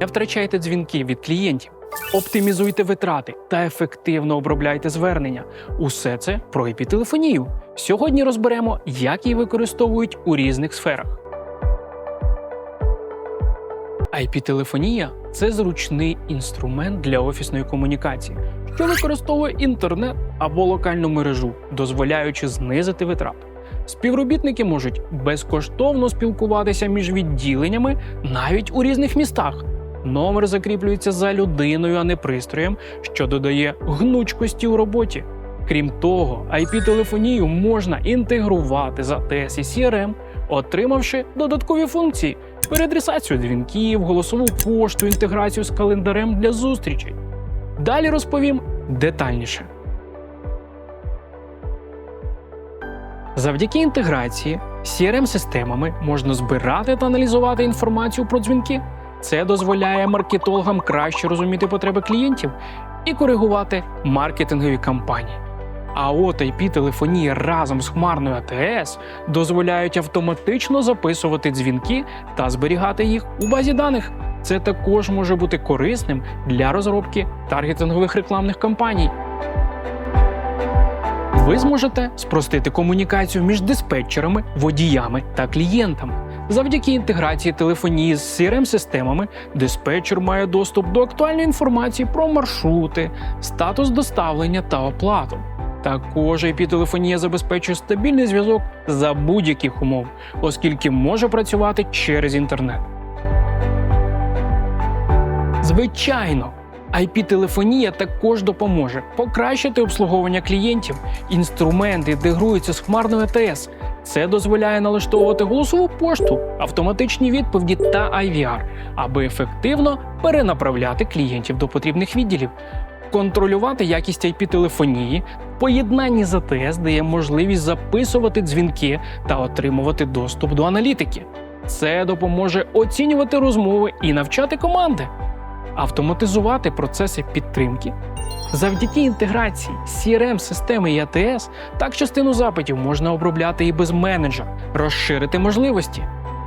Не втрачайте дзвінки від клієнтів, оптимізуйте витрати та ефективно обробляйте звернення. Усе це про IP-телефонію. Сьогодні розберемо, як її використовують у різних сферах. IP-телефонія це зручний інструмент для офісної комунікації, що використовує інтернет або локальну мережу, дозволяючи знизити витрати. Співробітники можуть безкоштовно спілкуватися між відділеннями навіть у різних містах. Номер закріплюється за людиною, а не пристроєм, що додає гнучкості у роботі. Крім того, IP-телефонію можна інтегрувати з ATS і CRM, отримавши додаткові функції: переадресацію дзвінків, голосову пошту, інтеграцію з календарем для зустрічей. Далі розповім детальніше. Завдяки інтеграції з CRM-системами можна збирати та аналізувати інформацію про дзвінки. Це дозволяє маркетологам краще розуміти потреби клієнтів і коригувати маркетингові кампанії. А от IP-телефонія разом з хмарною АТС дозволяють автоматично записувати дзвінки та зберігати їх у базі даних. Це також може бути корисним для розробки таргетингових рекламних кампаній. Ви зможете спростити комунікацію між диспетчерами, водіями та клієнтами. Завдяки інтеграції телефонії з CRM-системами диспетчер має доступ до актуальної інформації про маршрути, статус доставлення та оплату. Також IP-телефонія забезпечує стабільний зв'язок за будь-яких умов, оскільки може працювати через інтернет. Звичайно, IP-телефонія також допоможе покращити обслуговування клієнтів. Інструменти інтегруються з хмарною АТС. Це дозволяє налаштовувати голосову пошту, автоматичні відповіді та IVR, аби ефективно перенаправляти клієнтів до потрібних відділів. Контролювати якість IP-телефонії в поєднанні з АТС дає можливість записувати дзвінки та отримувати доступ до аналітики. Це допоможе оцінювати розмови і навчати команди автоматизувати процеси підтримки. Завдяки інтеграції crm системи і ATS, так частину запитів можна обробляти і без менеджера, розширити можливості.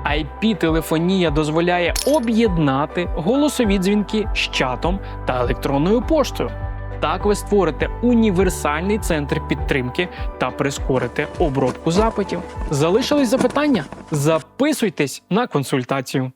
IP-телефонія дозволяє об'єднати голосові дзвінки з чатом та електронною поштою. Так ви створите універсальний центр підтримки та прискорите обробку запитів. Залишились запитання? Записуйтесь на консультацію.